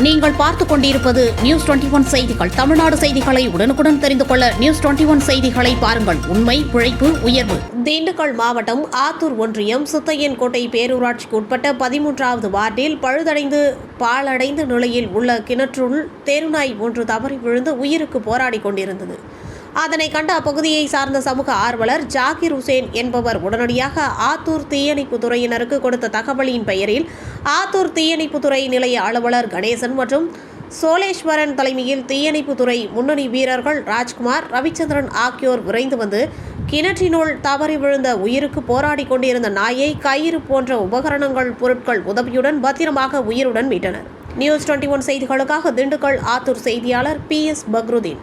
நீங்கள் பார்த்துக் கொண்டிருப்பது நியூஸ் டுவெண்டி ஒன் செய்திகள். தமிழ்நாடு செய்திகளை உடனுக்குடன் தெரிந்து கொள்ள நியூஸ் டுவெண்டி ஒன் செய்திகளை பாருங்கள். உண்மை உழைப்பு உயர்வு. திண்டுக்கல் மாவட்டம் ஆத்தூர் ஒன்றியம் சித்தையன்கோட்டை பேரூராட்சிக்கு உட்பட்ட பதிமூன்றாவது வார்டில் பழுதடைந்து பாலடைந்த நிலையில் உள்ள கிணற்றுள் தெருநாய் ஒன்று தவறி விழுந்து உயிருக்கு போராடி கொண்டிருந்தது. அதனை கண்ட அப்பகுதியை சார்ந்த சமூக ஆர்வலர் ஜாகிர் ஹுசேன் என்பவர் உடனடியாக ஆத்தூர் தீயணைப்பு துறையினருக்கு கொடுத்த தகவலின் பெயரில் ஆத்தூர் தீயணைப்புத்துறை நிலைய அலுவலர் கணேசன் மற்றும் சோலேஸ்வரன் தலைமையில் தீயணைப்புத்துறை முன்னணி வீரர்கள் ராஜ்குமார் ரவிச்சந்திரன் ஆகியோர் விரைந்து வந்து கிணற்றினுள் தவறி விழுந்த உயிருக்கு போராடி கொண்டிருந்த நாயை கயிறு போன்ற உபகரணங்கள் பொருட்கள் உதவியுடன் பத்திரமாக உயிருடன் மீட்டனர். நியூஸ் டுவெண்ட்டி ஒன் செய்திகளுக்காக திண்டுக்கல் ஆத்தூர் செய்தியாளர் பி எஸ் பக்ருதீன்.